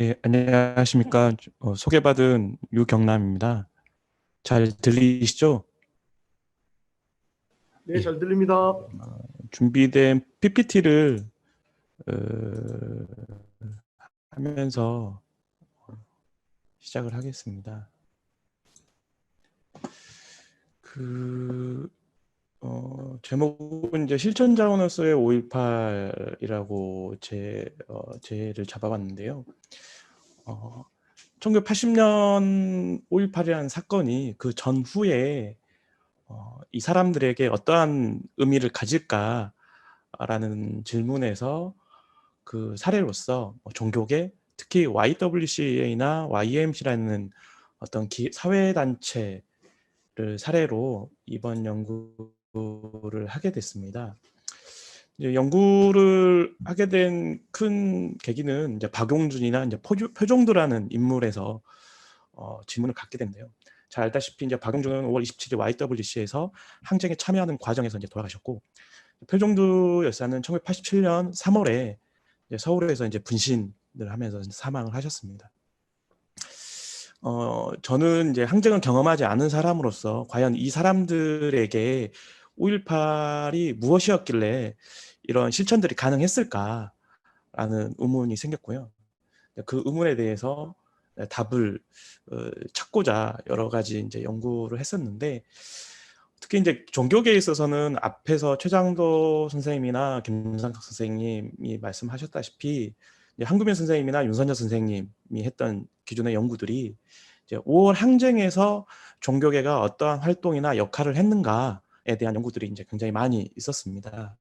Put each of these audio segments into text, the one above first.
예, 안녕하십니까. 어, 소개받은 유경남입니다. 잘 들리시죠? 네, 잘 들립니다. 준비된 PPT를 어, 하면서 시작을 하겠습니다. 그 어, 제목은 이제 실천 자원으로서의 5.18이라고 제 어, 제를 잡아봤는데요. 어, 1980년 5.18이라는 사건이 그 전후에 어, 이 사람들에게 어떠한 의미를 가질까라는 질문에서 그 사례로서 뭐 종교계, 특히 YWCA나 YMC라는 어떤 기, 사회단체를 사례로 이번 연구 를 하게 됐습니다. 연구를 하게 된 큰 계기는 이제 박용준이나 이제 표종도라는 인물에서 어, 질문을 갖게 된대요. 잘 알다시피 이제 박용준은 5월 27일 YWC에서 항쟁에 참여하는 과정에서 이제 돌아가셨고 표종두 열사는 1987년 3월에 이제 서울에서 이제 분신을 하면서 사망을 하셨습니다. 어, 저는 이제 항쟁을 경험하지 않은 사람으로서 과연 이 사람들에게 5.18이 무엇이었길래 이런 실천들이 가능했을까라는 의문이 생겼고요. 그 의문에 대해서 답을 어, 찾고자 여러 가지 이제 연구를 했었는데 특히 이제 종교계에 있어서는 앞에서 최장도 선생님이나 김상각 선생님이 말씀하셨다시피 한국민 선생님이나 윤선재 선생님이 했던 기존의 연구들이 이제 5월 항쟁에서 종교계가 어떠한 활동이나 역할을 했는가에 대한 연구들이 이제 굉장히 많이 있었습니다.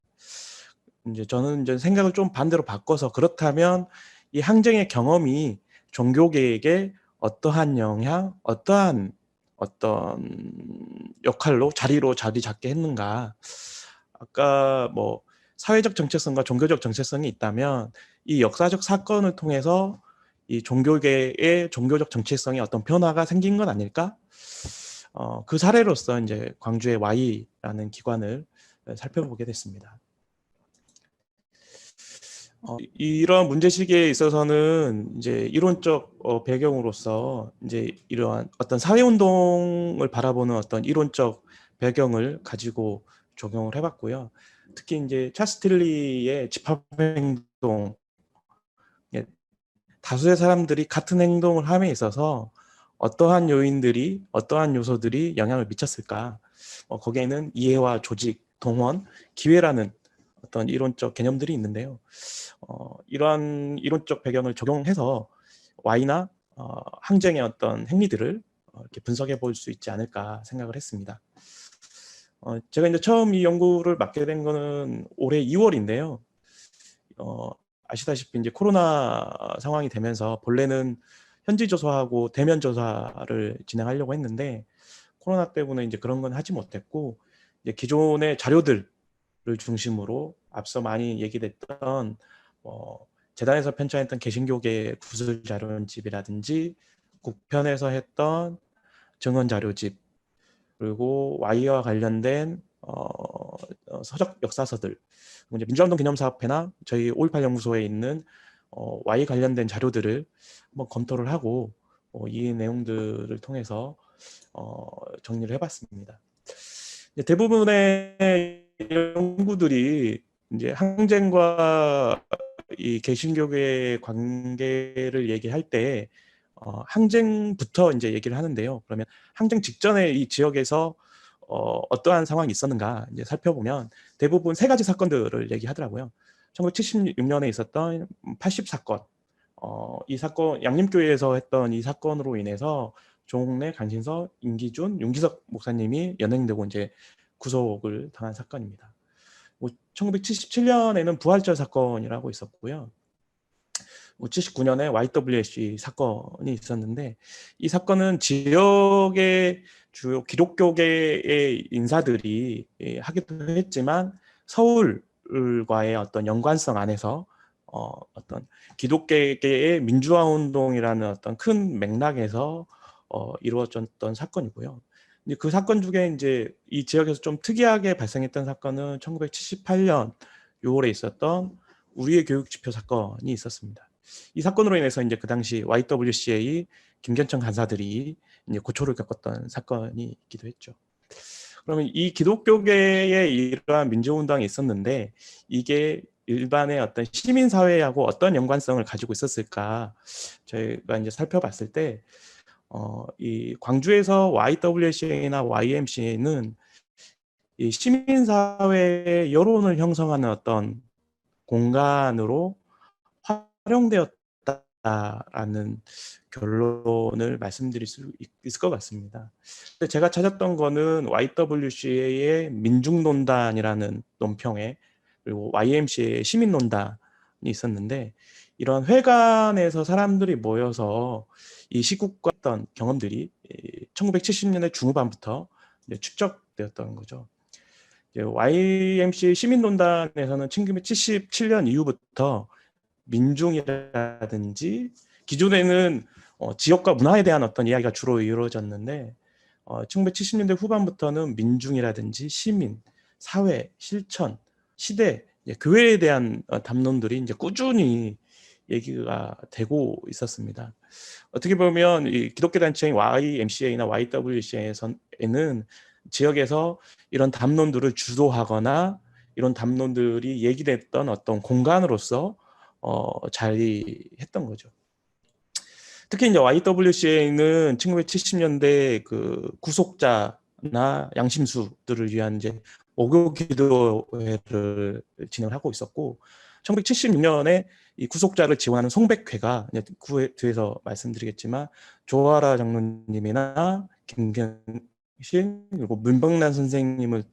이제 저는 이제 생각을 좀 반대로 바꿔서 그렇다면 이 항쟁의 경험이 종교계에게 어떠한 영향, 어떠한 어떤 역할로 자리로 자리 잡게 했는가? 아까 뭐 사회적 정체성과 종교적 정체성이 있다면 이 역사적 사건을 통해서 이 종교계의 종교적 정체성에 어떤 변화가 생긴 건 아닐까? 어, 그 사례로서 이제 광주의 Y라는 기관을 살펴보게 됐습니다. 어, 이런 문제시기에 있어서는 이제 이론적 어, 배경으로서 이제 이러한 어떤 사회운동을 바라보는 어떤 이론적 배경을 가지고 적용을 해봤고요. 특히 이제 차스틸리의 집합행동, 예, 다수의 사람들이 같은 행동을 함에 있어서 어떠한 요인들이, 어떠한 요소들이 영향을 미쳤을까? 어, 거기에는 이해와 조직, 동원, 기회라는 어떤 이론적 개념들이 있는데요. 어, 이러한 이론적 배경을 적용해서 Y나 어, 항쟁의 어떤 행위들을 어, 이렇게 분석해 볼 수 있지 않을까 생각을 했습니다. 어, 제가 이제 처음 이 연구를 맡게 된 거는 올해 2월인데요. 어, 아시다시피 이제 코로나 상황이 되면서 본래는 현지 조사하고 대면 조사를 진행하려고 했는데 코로나 때문에 이제 그런 건 하지 못했고 이제 기존의 자료들을 중심으로 앞서 많이 얘기됐던 뭐 재단에서 편찬했던 개신교계 구술 자료집이라든지 국편에서 했던 증언 자료집 그리고 Y와 관련된 어, 어, 서적 역사서들 이제 민주화운동 기념사업회나 저희 5.18 연구소에 있는 어, Y 관련된 자료들을 한번 검토를 하고 어, 이 내용들을 통해서 어, 정리를 해봤습니다. 대부분의 연구들이 이제 항쟁과 이 개신교계의 관계를 얘기할 때 어, 항쟁부터 이제 얘기를 하는데요. 그러면 항쟁 직전에 이 지역에서 어, 어떠한 상황이 있었는가 이제 살펴보면 대부분 세 가지 사건들을 얘기하더라고요. 1976년에 있었던 80 사건, 어, 이 사건 양림교회에서 했던 이 사건으로 인해서 종래, 강신서, 임기준, 윤기석 목사님이 연행되고 이제 구속을 당한 사건입니다. 1977년에는 부활절 사건이라고 있었고요. 79년에 YWC 사건이 있었는데 이 사건은 지역의 주요 기독교계의 인사들이 예, 하기도 했지만 서울 과의 어떤 연관성 안에서 어, 어떤 기독계의 민주화 운동이라는 어떤 큰 맥락에서 어, 이루어졌던 사건이고요. 그 사건 중에 이제 이 지역에서 좀 특이하게 발생했던 사건은 1978년 6월에 있었던 우리의 교육 지표 사건이 있었습니다. 이 사건으로 인해서 이제 그 당시 YWCA 김견청 간사들이 이제 고초를 겪었던 사건이 있기도 했죠. 그러면 이 기독교계에 이러한 민주운동이 있었는데 이게 일반의 어떤 시민 사회하고 어떤 연관성을 가지고 있었을까? 저희가 이제 살펴봤을 때 어, 이 광주에서 YWCA나 YMCA는 이 시민사회의 여론을 형성하는 어떤 공간으로 활용되었다라는 결론을 말씀드릴 수 있을 것 같습니다. 제가 찾았던 거는 YWCA의 민중논단이라는 논평에 그리고 YMCA의 시민논단이 있었는데 이런 회관에서 사람들이 모여서 이 시국과 어떤 경험들이 1970년대 중후반부터 축적되었던 거죠. YMC 시민논단에서는 1977년 이후부터 민중이라든지 기존에는 어, 지역과 문화에 대한 어떤 이야기가 주로 이루어졌는데 어, 1970년대 후반부터는 민중이라든지 시민, 사회, 실천, 시대, 교회에 대한 어, 담론들이 이제 꾸준히 얘기가 되고 있었습니다. 어떻게 보면 이 기독교 단체인 YMCA나 YWCA에는 지역에서 이런 담론들을 주도하거나 이런 담론들이 얘기됐던 어떤 공간으로서 어, 자리했던 거죠. 특히 이제 YWCA는 1970년대 그 구속자나 양심수들을 위한 이제 목요 기도회를 진행을 하고 있었고 1976년에 이 구속자를 지원하는 송백회가 이제 그 뒤에서 말씀드리겠지만 조아라 장로님이나 김경실 그리고 문병란 선생님을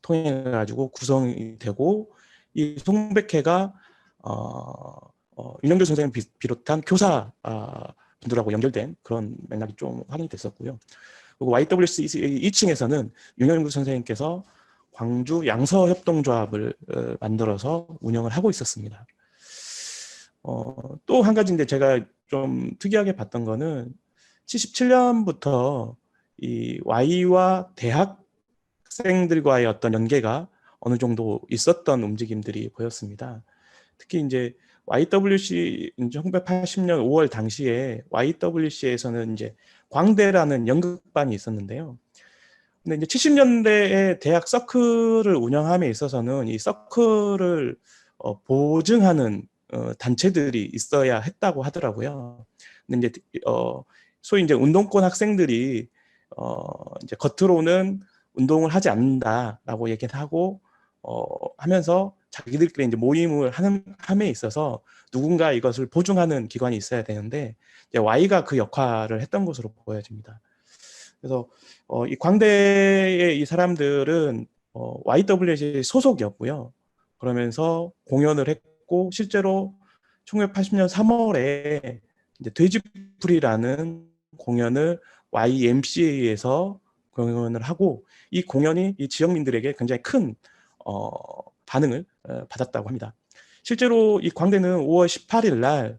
통해 가지고 구성이 되고 이 송백회가 어, 어, 윤영교 선생님 비롯한 교사 아, 분들하고 연결된 그런 맥락이 좀 확인이 됐었고요. 그리고 YWC 2층에서는 윤영교 선생님께서 광주 양서협동조합을 어, 만들어서 운영을 하고 있었습니다. 어, 또 한 가지인데 제가 좀 특이하게 봤던 거는 77년부터 이 Y와 대학생들과의 어떤 연계가 어느 정도 있었던 움직임들이 보였습니다. 특히 이제 YWC 1980년 5월 당시에 YWC에서는 이제 광대라는 연극반이 있었는데요. 근데 이제 70년대에 대학 서클을 운영함에 있어서는 이 서클을 어, 보증하는 어, 단체들이 있어야 했다고 하더라고요. 근데 이제 어, 소위 이제 운동권 학생들이 어, 이제 겉으로는 운동을 하지 않는다라고 얘기를 하고 어, 하면서 자기들끼리 이제 모임을 하는 함에 있어서 누군가 이것을 보증하는 기관이 있어야 되는데 이제 Y가 그 역할을 했던 것으로 보여집니다. 그래서 어, 이 광대의 이 사람들은 어, YWC 소속이었고요. 그러면서 공연을 했고 실제로 1980년 3월에 이제 돼지풀이라는 공연을 YMCA에서 공연을 하고 이 공연이 이 지역민들에게 굉장히 큰 어, 반응을 어, 받았다고 합니다. 실제로 이 광대는 5월 18일 날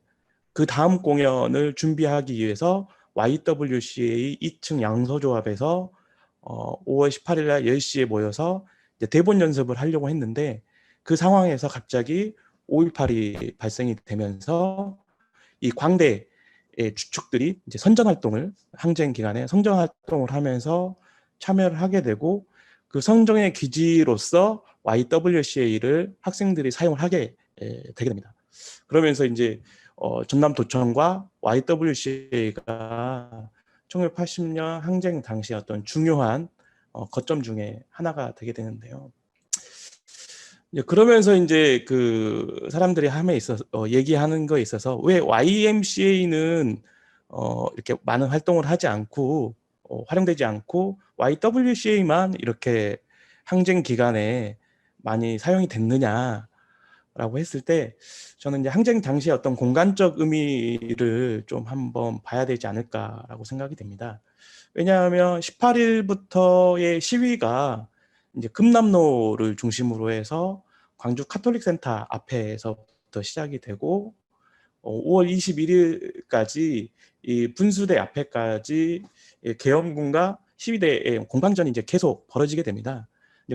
그 다음 공연을 준비하기 위해서 YWCA 2층 양서조합에서 어, 5월 18일 날 10시에 모여서 대본 연습을 하려고 했는데 그 상황에서 갑자기 5.18이 발생이 되면서 이 광대의 주축들이 이제 선전 활동을 항쟁 기간에 성전 활동을 하면서 참여를 하게 되고 그 성정의 기지로서 YWCA를 학생들이 사용을 하게 되게 됩니다. 그러면서 이제 어, 전남도청과 YWCA가 1980년 항쟁 당시 어떤 중요한 어, 거점 중에 하나가 되게 되는데요. 그러면서 이제 그 사람들이 함에 있어서 어, 얘기하는 거에 있어서 왜 YMCA는 어, 이렇게 많은 활동을 하지 않고 어, 활용되지 않고 YWCA만 이렇게 항쟁 기간에 많이 사용이 됐느냐라고 했을 때 저는 이제 항쟁 당시의 어떤 공간적 의미를 좀 한번 봐야 되지 않을까라고 생각이 됩니다. 왜냐하면 18일부터의 시위가 이제 금남로를 중심으로 해서 광주 카톨릭 센터 앞에서부터 시작이 되고 5월 어, 21일까지 이 분수대 앞에까지 계엄군과 시위대의 공방전이 이제 계속 벌어지게 됩니다.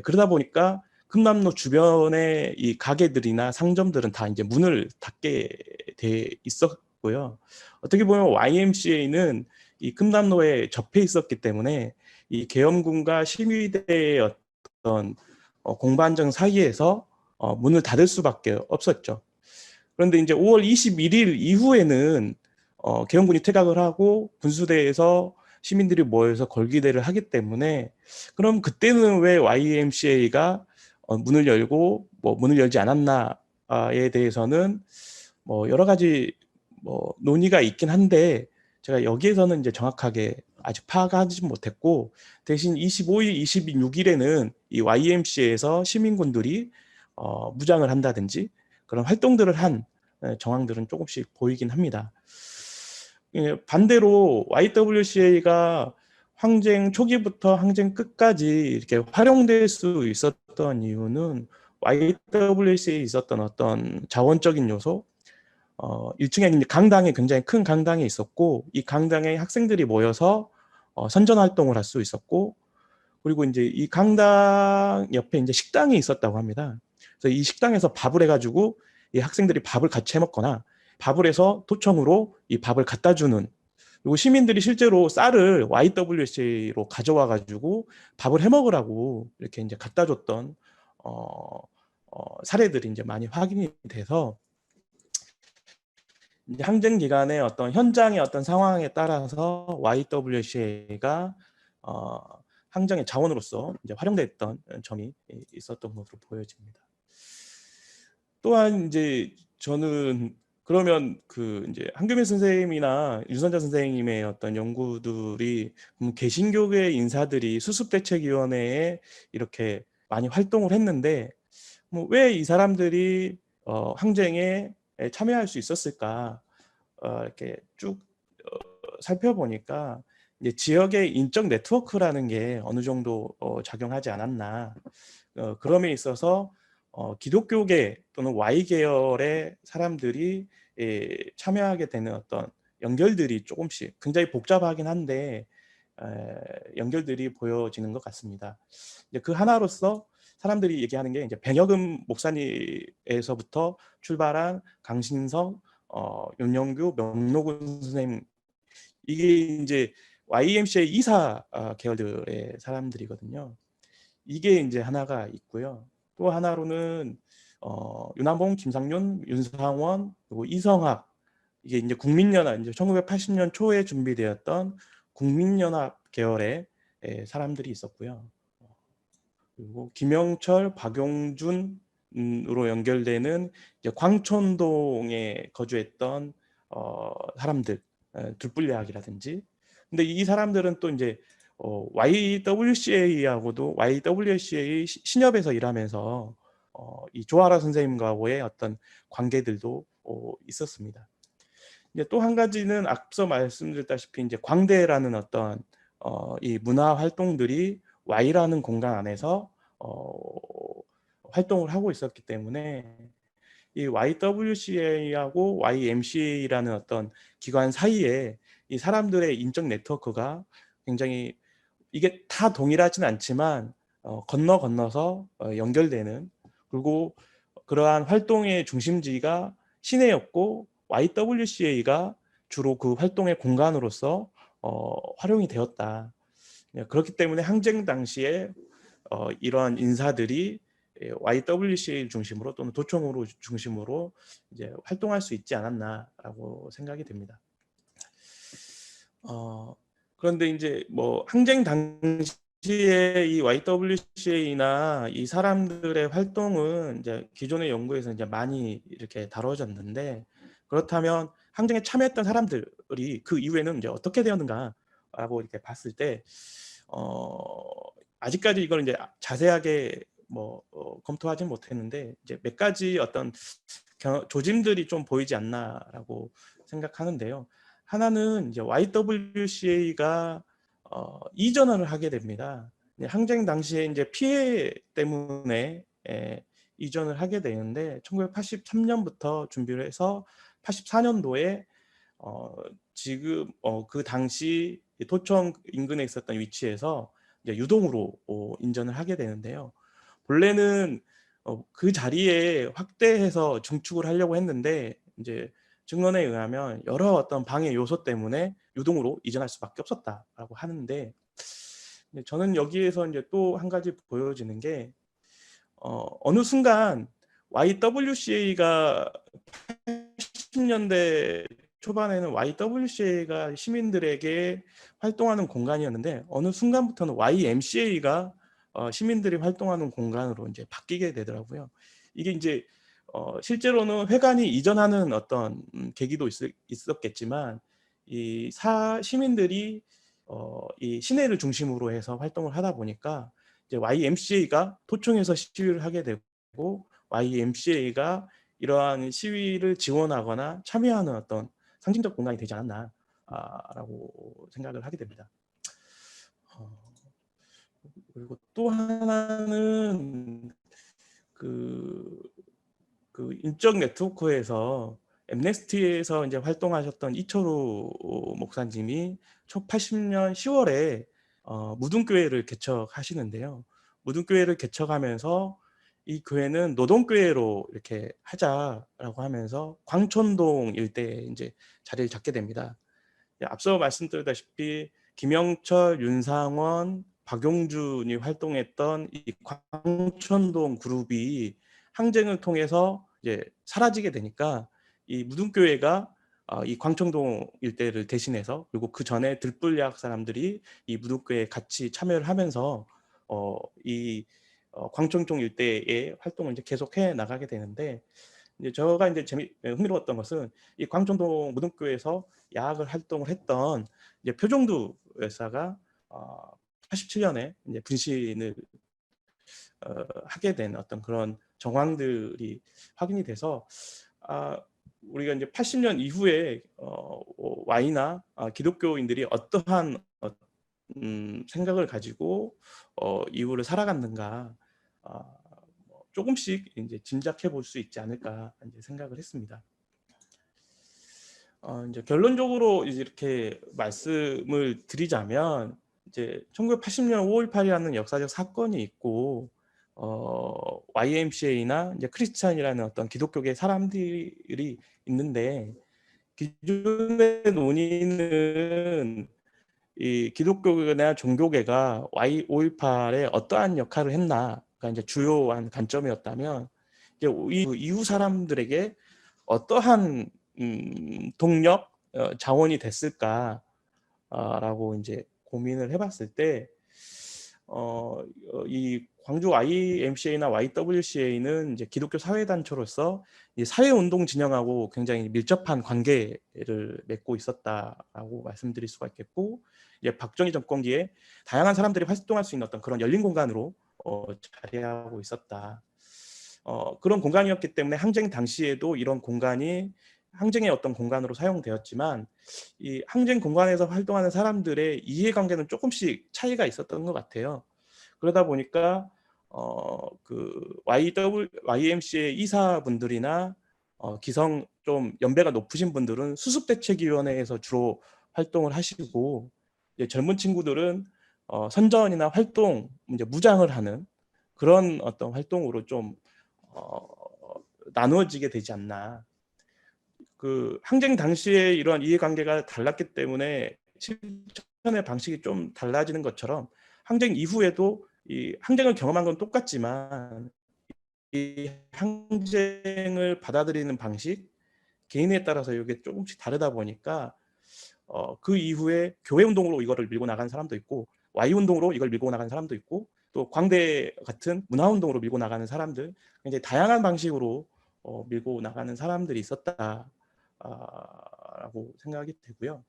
그러다 보니까 금남로 주변의 이 가게들이나 상점들은 다 이제 문을 닫게 돼 있었고요. 어떻게 보면 YMCA는 이 금남로에 접해 있었기 때문에 이 계엄군과 시위대의 어떤 어, 공반정 사이에서 어, 문을 닫을 수밖에 없었죠. 그런데 이제 5월 21일 이후에는 어, 계엄군이 퇴각을 하고 군수대에서 시민들이 모여서 걸기대를 하기 때문에 그럼 그때는 왜 YMCA가 어, 문을 열고 뭐 문을 열지 않았나에 대해서는 뭐 여러 가지 뭐 논의가 있긴 한데 제가 여기에서는 이제 정확하게 아직 파악하지 못했고 대신 25일, 26일에는 이 YMCA에서 시민군들이 어, 무장을 한다든지 그런 활동들을 한 예, 정황들은 조금씩 보이긴 합니다. 예, 반대로 YWCA가 항쟁 초기부터 항쟁 끝까지 이렇게 활용될 수 있었던 이유는 YWCA에 있었던 어떤 자원적인 요소, 어, 1층에 이제 강당이 굉장히 큰 강당이 있었고 이 강당에 학생들이 모여서 어, 선전 활동을 할 수 있었고 그리고 이제 이 강당 옆에 이제 식당이 있었다고 합니다. 그래서 이 식당에서 밥을 해가지고 이 학생들이 밥을 같이 해 먹거나 밥을 해서 도청으로 이 밥을 갖다 주는 그리고 시민들이 실제로 쌀을 YWC로 가져와 가지고 밥을 해 먹으라고 이렇게 이제 갖다 줬던 어, 어, 사례들이 이제 많이 확인이 돼서 이제 항쟁 기간에 어떤 현장의 어떤 상황에 따라서 YWCA가 어, 항쟁의 자원으로서 이제 활용됐던 점이 있었던 것으로 보여집니다. 또한 이제 저는 그러면 그 이제 한규민 선생님이나 유선자 선생님의 어떤 연구들이 개신교계 인사들이 수습대책위원회에 이렇게 많이 활동을 했는데 뭐 왜 이 사람들이 어, 항쟁에 참여할 수 있었을까? 어, 이렇게 쭉 어, 살펴보니까 이제 지역의 인적 네트워크라는 게 어느 정도 어, 작용하지 않았나. 어, 그럼에 있어서 어, 기독교계 또는 Y 계열의 사람들이 예, 참여하게 되는 어떤 연결들이 조금씩 굉장히 복잡하긴 한데 에, 연결들이 보여지는 것 같습니다. 이제 그 하나로서 사람들이 얘기하는 게 이제 백여금 목사님에서부터 출발한 강신성, 어, 윤영규, 명노근 선생님 이게 이제 YMCA 이사 어, 계열들의 사람들이거든요. 이게 이제 하나가 있고요. 또 하나로는 어, 윤한봉, 김상윤, 윤상원, 그리고 이성학 이게 이제 국민연합 이제 1980년 초에 준비되었던 국민연합 계열의 에, 사람들이 있었고요. 그리고 김영철, 박용준으로 연결되는 광촌동에 거주했던 어, 사람들, 둘불리학이라든지. 근데 이 사람들은 또 이제 어, YWCA하고도 YWCA 신협에서 일하면서 어, 이 조아라 선생님과의 어떤 관계들도 어, 있었습니다. 이제 또 한 가지는 앞서 말씀드렸다시피 이제 광대라는 어떤 어, 이 문화 활동들이 Y라는 공간 안에서 어, 활동을 하고 있었기 때문에 이 YWCA하고 YMCA라는 어떤 기관 사이에 이 사람들의 인적 네트워크가 굉장히 이게 다 동일하진 않지만 어, 건너 건너서 어, 연결되는 그리고 그러한 활동의 중심지가 시내였고 YWCA가 주로 그 활동의 공간으로서 어, 활용이 되었다. 예, 그렇기 때문에 항쟁 당시에 어, 이러한 인사들이 YWCA 중심으로 또는 도청으로 중심으로 이제 활동할 수 있지 않았나라고 생각이 됩니다. 어, 그런데 이제 뭐 항쟁 당시에 이 YWCA나 이 사람들의 활동은 이제 기존의 연구에서 이제 많이 이렇게 다뤄졌는데 그렇다면 항쟁에 참여했던 사람들이 그 이후에는 이제 어떻게 되었는가라고 이렇게 봤을 때 어, 아직까지 이걸 이제 자세하게 뭐 어, 검토하지 못했는데 이제 몇 가지 어떤 조짐들이 좀 보이지 않나라고 생각하는데요. 하나는 이제 YWCA가 어, 이전을 하게 됩니다. 항쟁 당시에 이제 피해 때문에 에, 이전을 하게 되는데 1983년부터 준비를 해서 84년도에 어, 지금 어, 그 당시 도청 인근에 있었던 위치에서 이제 유동으로 어, 인전을 하게 되는데요. 본래는 어, 그 자리에 확대해서 증축을 하려고 했는데 이제 증언에 의하면 여러 어떤 방해 요소 때문에 유동으로 이전할 수밖에 없었다라고 하는데 저는 여기에서 이제 또 한 가지 보여지는 게 어, 어느 순간 YWCA가 80년대 초반에는 YWCA가 시민들에게 활동하는 공간이었는데 어느 순간부터는 YMCA가 어, 시민들이 활동하는 공간으로 이제 바뀌게 되더라고요. 이게 이제 어, 실제로는 회관이 이전하는 어떤 음, 계기도 있, 있었겠지만 이 사 시민들이 어, 이 시내를 중심으로 해서 활동을 하다 보니까 이제 YMCA가 토청에서 시위를 하게 되고 YMCA가 이러한 시위를 지원하거나 참여하는 어떤 상징적 공간이 되지 않았나라고 생각을 하게 됩니다. 어, 그리고 또 하나는 그, 그 인적 네트워크에서 엠네스티에서 이제 활동하셨던 이철우 목사님이 초 80년 10월에 어, 무등교회를 개척하시는데요. 무등교회를 개척하면서 이 교회는 노동교회로 이렇게 하자라고 하면서 광촌동 일대에 이제 자리를 잡게 됩니다. 앞서 말씀드렸다시피 김영철, 윤상원, 박용준이 활동했던 이 광촌동 그룹이 항쟁을 통해서 이제 사라지게 되니까 이 무등교회가 어, 이 광청동 일대를 대신해서 그리고 그 전에 들불약 사람들이 이 무등교회에 같이 참여를 하면서 어, 이 어, 광청동 일대의 활동을 이제 계속해 나가게 되는데 이제 저가 이제 재미 흥미로웠던 것은 이 광청동 무등교회에서 야학을 활동을 했던 이제 표종두 여사가 어, 87년에 이제 분신을 어, 하게 된 어떤 그런 정황들이 확인이 돼서 아, 우리가 이제 80년 이후에 어, Y나 아, 기독교인들이 어떠한 어, 음, 생각을 가지고 어, 이후를 살아갔는가 어, 조금씩 이제 짐작해 볼 수 있지 않을까 이제 생각을 했습니다. 어, 이제 결론적으로 이제 이렇게 말씀을 드리자면 이제 1980년 5.18이라는 역사적 사건이 있고 어, YMCA나 이제 크리스찬이라는 어떤 기독교계 사람들이 있는데 기존의 논의는 이 기독교나 종교계가 Y518에 어떠한 역할을 했나가 이제 주요한 관점이었다면 이제 이후 사람들에게 어떠한 음, 동력, 어, 자원이 됐을까라고 이제 고민을 해봤을 때, 어, 이 광주 YMCA나 YWCA는 이제 기독교 사회단체로서 사회운동 진영하고 굉장히 밀접한 관계를 맺고 있었다라고 말씀드릴 수가 있겠고, 이제 박정희 정권기에 다양한 사람들이 활동할 수 있는 어떤 그런 열린 공간으로 어, 자리하고 있었다. 어, 그런 공간이었기 때문에 항쟁 당시에도 이런 공간이 항쟁의 어떤 공간으로 사용되었지만 이 항쟁 공간에서 활동하는 사람들의 이해관계는 조금씩 차이가 있었던 것 같아요. 그러다 보니까 어, 그 YW, YMC의 이사분들이나 어, 기성 좀 연배가 높으신 분들은 수습대책위원회에서 주로 활동을 하시고 젊은 친구들은 어, 선전이나 활동, 이제 무장을 하는 그런 어떤 활동으로 좀 어, 나누어지게 되지 않나. 그 항쟁 당시에 이러한 이해관계가 달랐기 때문에 실천의 방식이 좀 달라지는 것처럼 항쟁 이후에도 이 항쟁을 경험한 건 똑같지만 이 항쟁을 받아들이는 방식 개인에 따라서 이게 조금씩 다르다 보니까 어, 그 이후에 교회 운동으로 이거를 밀고 나간 사람도 있고 Y 운동으로 이걸 밀고 나가는 사람도 있고 또 광대 같은 문화 운동으로 밀고 나가는 사람들 굉장히 다양한 방식으로 어, 밀고 나가는 사람들이 있었다 라고 아, 생각이 되고요.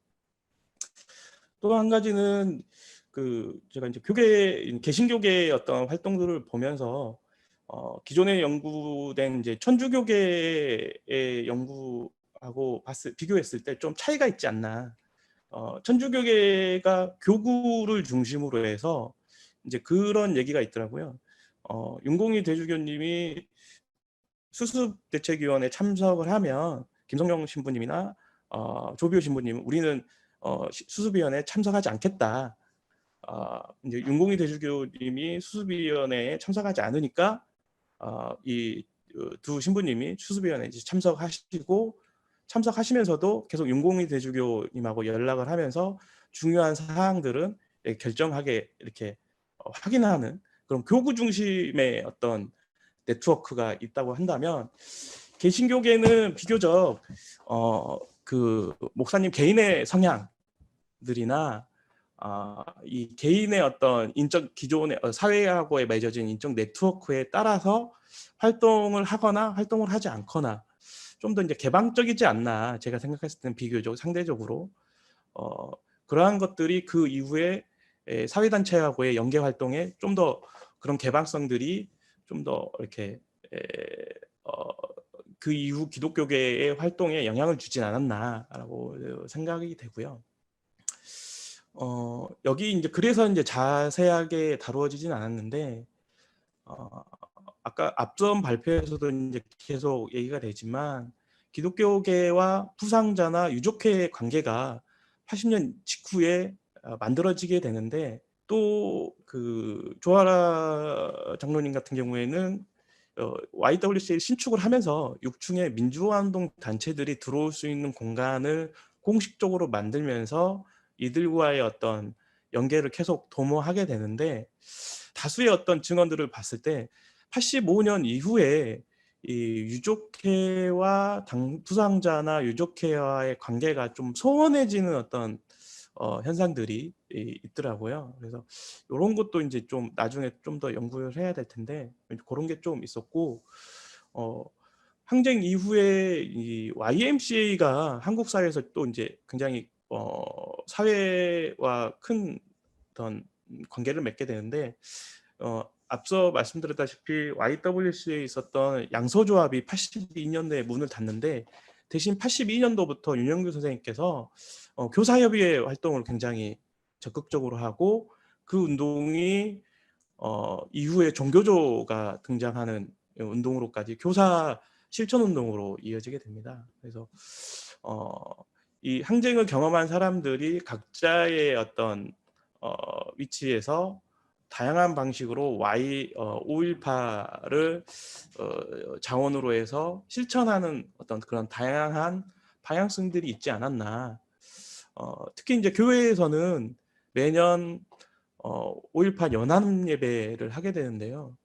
또 한 가지는 그 제가 이제 교계 개신교계의 어떤 활동들을 보면서 어, 기존에 연구된 이제 천주교계의 연구하고 봤을, 비교했을 때 좀 차이가 있지 않나. 어, 천주교계가 교구를 중심으로 해서 이제 그런 얘기가 있더라고요. 어, 윤공희 대주교님이 수습 대책위원회 참석을 하면 김성령 신부님이나 어, 조비오 신부님 우리는 어, 수습위원회에 참석하지 않겠다. 어, 이제 윤공희 대주교님이 수습위원회에 참석하지 않으니까 어, 이두 어, 신부님이 수습위원회에 참석하시고 참석하시면서도 계속 윤공희 대주교님하고 연락을 하면서 중요한 사항들은 예, 결정하게 이렇게 어, 확인하는 그런 교구 중심의 어떤 네트워크가 있다고 한다면 개신교계는 비교적 어, 그 목사님 개인의 성향들이나 아, 이 개인의 어떤 인적 기존의 어, 사회하고의 맺어진 인적 네트워크에 따라서 활동을 하거나 활동을 하지 않거나 좀 더 이제 개방적이지 않나 제가 생각했을 때는 비교적 상대적으로 어, 그러한 것들이 그 이후에 에, 사회단체하고의 연계 활동에 좀 더 그런 개방성들이 좀 더 이렇게 에, 어, 그 이후 기독교계의 활동에 영향을 주진 않았나라고 생각이 되고요. 어, 여기 이제 그래서 이제 자세하게 다루어지진 않았는데 어, 아까 앞선 발표에서도 이제 계속 얘기가 되지만 기독교계와 부상자나 유족회의 관계가 80년 직후에 어, 만들어지게 되는데 또 그 조아라 장로님 같은 경우에는 어, YWC를 신축을 하면서 6층에 민주화운동 단체들이 들어올 수 있는 공간을 공식적으로 만들면서 이들과의 어떤 연계를 계속 도모하게 되는데 다수의 어떤 증언들을 봤을 때 85년 이후에 이 유족회와 당, 부상자나 유족회와의 관계가 좀 소원해지는 어떤 어, 현상들이 이, 있더라고요. 그래서 이런 것도 이제 좀 나중에 좀 더 연구를 해야 될 텐데 그런 게 좀 있었고 어, 항쟁 이후에 이 YMCA가 한국 사회에서 또 이제 굉장히 어, 사회와 큰 어떤 관계를 맺게 되는데 어, 앞서 말씀드렸다시피 YWC에 있었던 양서조합이 82년도에 문을 닫는데 대신 82년도부터 윤영규 선생님께서 어, 교사협의회 활동을 굉장히 적극적으로 하고 그 운동이 어, 이후에 종교조가 등장하는 운동으로까지 교사 실천 운동으로 이어지게 됩니다. 그래서 어, 이 항쟁을 경험한 사람들이 각자의 어떤 어, 위치에서 다양한 방식으로 Y 어, 518을 어, 자원으로 해서 실천하는 어떤 그런 다양한 방향성들이 있지 않았나. 어, 특히 이제 교회에서는 매년 어, 5.18 연합 예배를 하게 되는데요.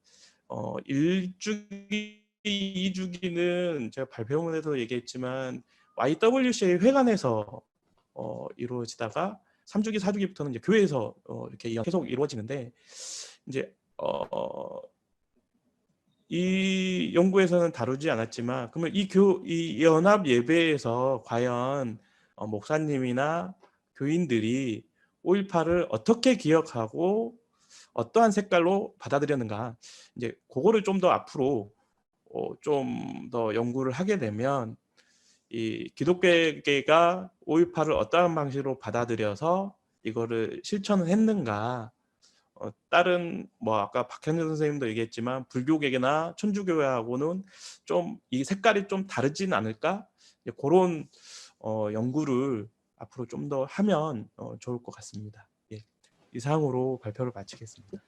어, 1주기, 2주기는 제가 발표문에도 얘기했지만 YWCA 회관에서 어, 이루어지다가 3주기, 4주기부터는 이제 교회에서 어, 이렇게 계속 이루어지는데 이제 어, 이 연구에서는 다루지 않았지만 그러면 이 교 이 연합 예배에서 과연 어, 목사님이나 교인들이 5.18을 어떻게 기억하고 어떠한 색깔로 받아들였는가. 이제 그거를 좀 더 앞으로 어, 좀 더 연구를 하게 되면 이 기독교계가 5.18을 어떠한 방식으로 받아들여서 이거를 실천을 했는가. 어, 다른 뭐 아까 박현준 선생님도 얘기했지만 불교계나 천주교회하고는 좀 이 색깔이 좀 다르진 않을까? 그런 어, 연구를 앞으로 좀 더 하면 어, 좋을 것 같습니다. 예. 이상으로 발표를 마치겠습니다.